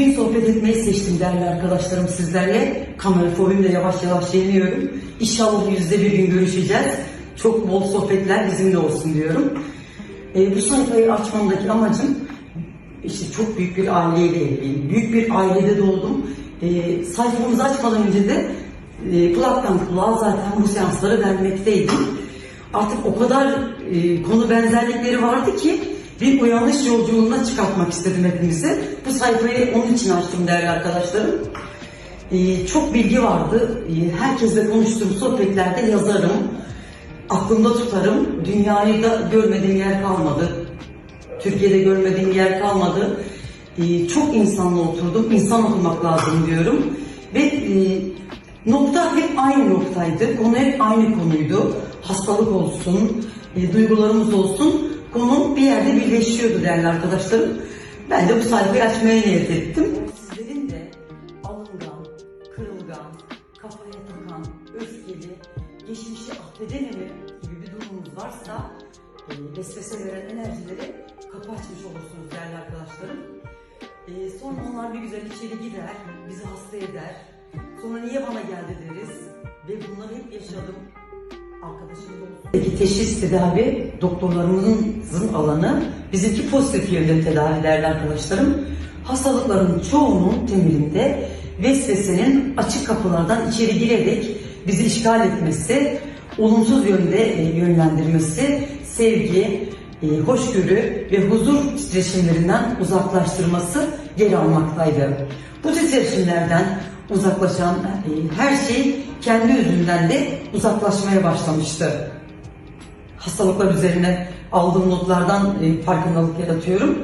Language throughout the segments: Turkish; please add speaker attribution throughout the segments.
Speaker 1: Bugün sohbet etmeyi seçtim değerli arkadaşlarım sizlerle. Kamera fobimle yavaş yavaş yeniyorum. İnşallah yüzde bir gün görüşeceğiz. Çok bol sohbetler bizimle olsun diyorum. Ee, bu sayfayı açmamdaki amacım işte çok büyük bir aileyle evliyim. Büyük bir ailede doğdum. Ee, sayfamızı açmadan önce de e, kulaktan kulağa zaten bu seansları vermekteydim. Artık o kadar e, konu benzerlikleri vardı ki bir uyanış yolculuğuna çıkartmak istedim hepimizi. Bu sayfayı onun için açtım değerli arkadaşlarım. Ee, çok bilgi vardı. Ee, herkesle konuştuğum sohbetlerde yazarım. Aklımda tutarım. Dünyayı da görmediğim yer kalmadı. Türkiye'de görmediğim yer kalmadı. Ee, çok insanla oturdum. İnsan okumak lazım diyorum. Ve e, nokta hep aynı noktaydı. Konu hep aynı konuydu. Hastalık olsun, e, duygularımız olsun. Konu bir yerde birleşiyordu değerli arkadaşlarım. Ben de bu sayfayı açmaya niyet ettim. Sizlerin de alıngan, kırılgan, kafaya takan, öfkeli, geçmişi affedememe gibi bir durumunuz varsa e, vesvese veren enerjileri kapı açmış olursunuz değerli arkadaşlarım. E, sonra onlar bir güzel içeri gider, bizi hasta eder. Sonra niye bana geldi deriz ve bunları hep yaşadım. Arkadaşım Peki teşhis tedavi doktorlarımızın alanı bizimki pozitif yönde tedavi değerli arkadaşlarım. Hastalıkların çoğunun temelinde vesvesenin açık kapılardan içeri girerek bizi işgal etmesi, olumsuz yönde e, yönlendirmesi, sevgi, e, hoşgörü ve huzur titreşimlerinden uzaklaştırması yer almaktaydı. Bu titreşimlerden uzaklaşan e, her şey kendi özünden de uzaklaşmaya başlamıştı. Hastalıklar üzerine aldığım notlardan e, farkındalık yaratıyorum.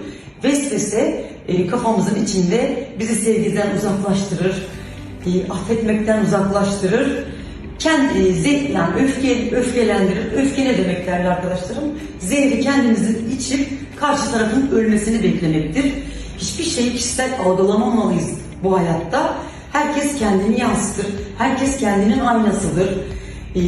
Speaker 1: Vesvese e, kafamızın içinde bizi sevgiden uzaklaştırır, affetmekten uzaklaştırır. Kendi, ze- yani öfke, öfkelendirir. Öfke ne demek değerli arkadaşlarım? Zehri kendimizi içip karşı tarafın ölmesini beklemektir. Hiçbir şeyi kişisel algılamamalıyız bu hayatta. Herkes kendini yansıtır. Herkes kendinin aynasıdır. Ee,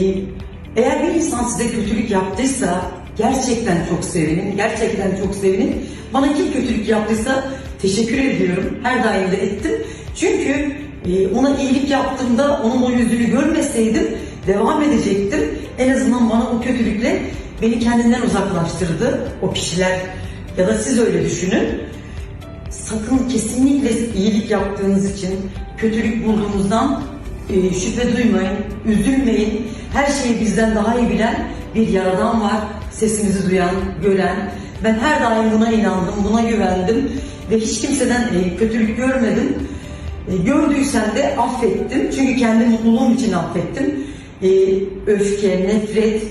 Speaker 1: eğer bir insan size kötülük yaptıysa gerçekten çok sevinin. Gerçekten çok sevinin. Bana kim kötülük yaptıysa teşekkür ediyorum. Her daim de ettim. Çünkü e, ona iyilik yaptığımda onun o yüzünü görmeseydim devam edecektim. En azından bana o kötülükle beni kendinden uzaklaştırdı o kişiler ya da siz öyle düşünün. Sakın kesinlikle iyilik yaptığınız için kötülük bulduğunuzdan e, şüphe duymayın, üzülmeyin. Her şeyi bizden daha iyi bilen bir yaradan var. Sesimizi duyan, gören. Ben her daim buna inandım, buna güvendim ve hiç kimseden e, kötülük görmedim. E, gördüysem de affettim. Çünkü kendi mutluluğum için affettim. E, öfke, nefret,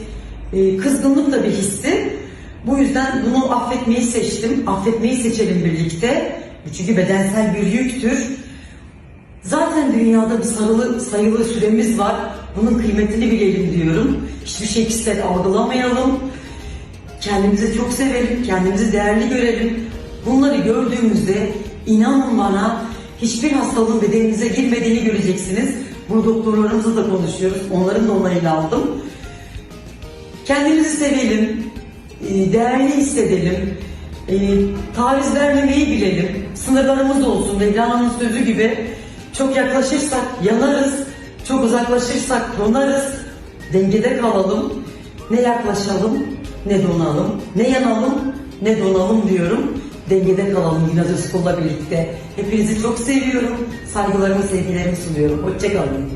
Speaker 1: e, kızgınlık da bir histi. Bu yüzden bunu affetmeyi seçtim. Affetmeyi seçelim birlikte. Çünkü bedensel bir yüktür. Zaten dünyada bir sarılı, sayılı süremiz var. Bunun kıymetini bilelim diyorum. Hiçbir şey kişisel algılamayalım. Kendimizi çok sevelim, kendimizi değerli görelim. Bunları gördüğümüzde inanın bana hiçbir hastalığın bedeninize girmediğini göreceksiniz. Bunu doktorlarımızla da konuşuyoruz. Onların da onayını aldım. Kendimizi sevelim, e, değerli hissedelim, e, taviz vermemeyi bilelim, sınırlarımız olsun. Mevlana'nın sözü gibi çok yaklaşırsak yanarız, çok uzaklaşırsak donarız, dengede kalalım, ne yaklaşalım ne donalım, ne yanalım ne donalım diyorum. Dengede kalalım Dinozor School'la birlikte. Hepinizi çok seviyorum. Saygılarımı, sevgilerimi sunuyorum. Hoşçakalın.